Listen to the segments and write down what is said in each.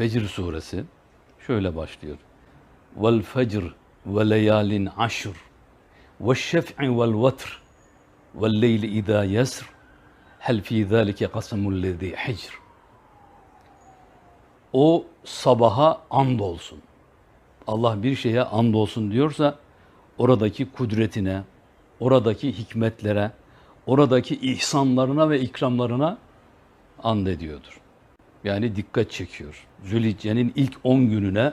Fecr suresi şöyle başlıyor. Vel fecr ve leyalin aşr ve şef'i vel vatr ve leyli idâ yesr hel fî zâlike kasemul lezî hicr. O sabaha and olsun. Allah bir şeye and olsun diyorsa oradaki kudretine, oradaki hikmetlere, oradaki ihsanlarına ve ikramlarına and ediyordur. Yani dikkat çekiyor. Zülhicce'nin ilk 10 gününe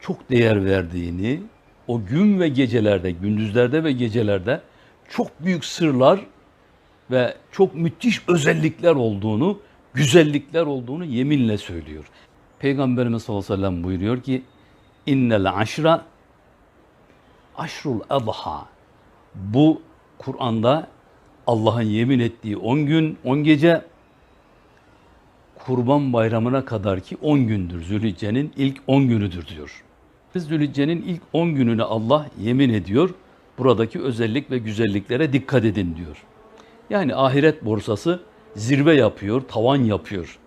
çok değer verdiğini, o gün ve gecelerde, gündüzlerde ve gecelerde çok büyük sırlar ve çok müthiş özellikler olduğunu, güzellikler olduğunu yeminle söylüyor. Peygamberimiz sallallahu aleyhi ve sellem buyuruyor ki innel aşra aşrul adha bu Kur'an'da Allah'ın yemin ettiği 10 gün, 10 gece Kurban Bayramı'na kadar ki 10 gündür. Zülhicce'nin ilk 10 günüdür diyor. Zülhicce'nin ilk 10 gününe Allah yemin ediyor. Buradaki özellik ve güzelliklere dikkat edin diyor. Yani ahiret borsası zirve yapıyor, tavan yapıyor.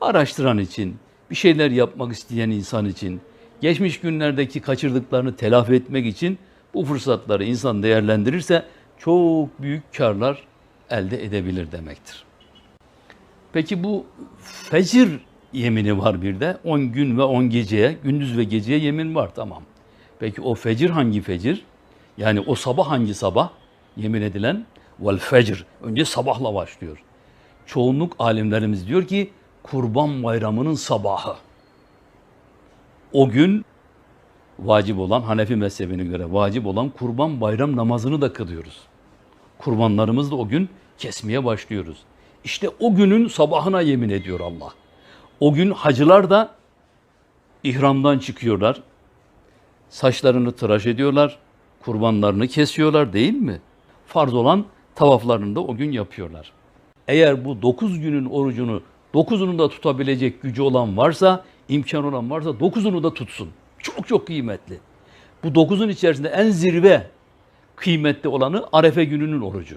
Araştıran için, bir şeyler yapmak isteyen insan için, geçmiş günlerdeki kaçırdıklarını telafi etmek için bu fırsatları insan değerlendirirse çok büyük karlar elde edebilir demektir. Peki bu fecir yemini var bir de. 10 gün ve 10 geceye, gündüz ve geceye yemin var tamam. Peki o fecir hangi fecir? Yani o sabah hangi sabah? Yemin edilen vel fecr. Önce sabahla başlıyor. Çoğunluk alimlerimiz diyor ki Kurban Bayramı'nın sabahı. O gün vacip olan Hanefi mezhebine göre vacip olan Kurban Bayram namazını da kılıyoruz. Kurbanlarımızı da o gün kesmeye başlıyoruz. İşte o günün sabahına yemin ediyor Allah. O gün hacılar da ihramdan çıkıyorlar. Saçlarını tıraş ediyorlar. Kurbanlarını kesiyorlar değil mi? Farz olan tavaflarını da o gün yapıyorlar. Eğer bu 9 günün orucunu 9'unu da tutabilecek gücü olan varsa, imkan olan varsa 9'unu da tutsun. Çok çok kıymetli. Bu 9'un içerisinde en zirve kıymetli olanı Arefe gününün orucu.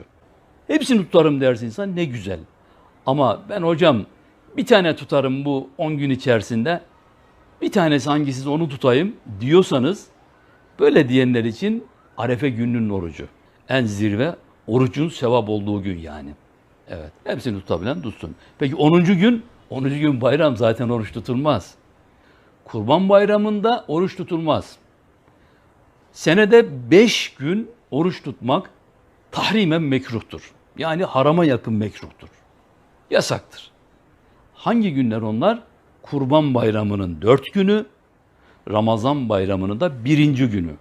Hepsini tutarım dersin insan ne güzel. Ama ben hocam bir tane tutarım bu 10 gün içerisinde. Bir tanesi hangisi onu tutayım diyorsanız böyle diyenler için Arefe gününün orucu. En zirve orucun sevap olduğu gün yani. Evet. Hepsini tutabilen tutsun. Peki 10. gün? 10. gün bayram zaten oruç tutulmaz. Kurban bayramında oruç tutulmaz. Senede 5 gün oruç tutmak tahrimen mekruhtur. Yani harama yakın mekruhtur. Yasaktır. Hangi günler onlar? Kurban bayramının dört günü, Ramazan bayramının da birinci günü.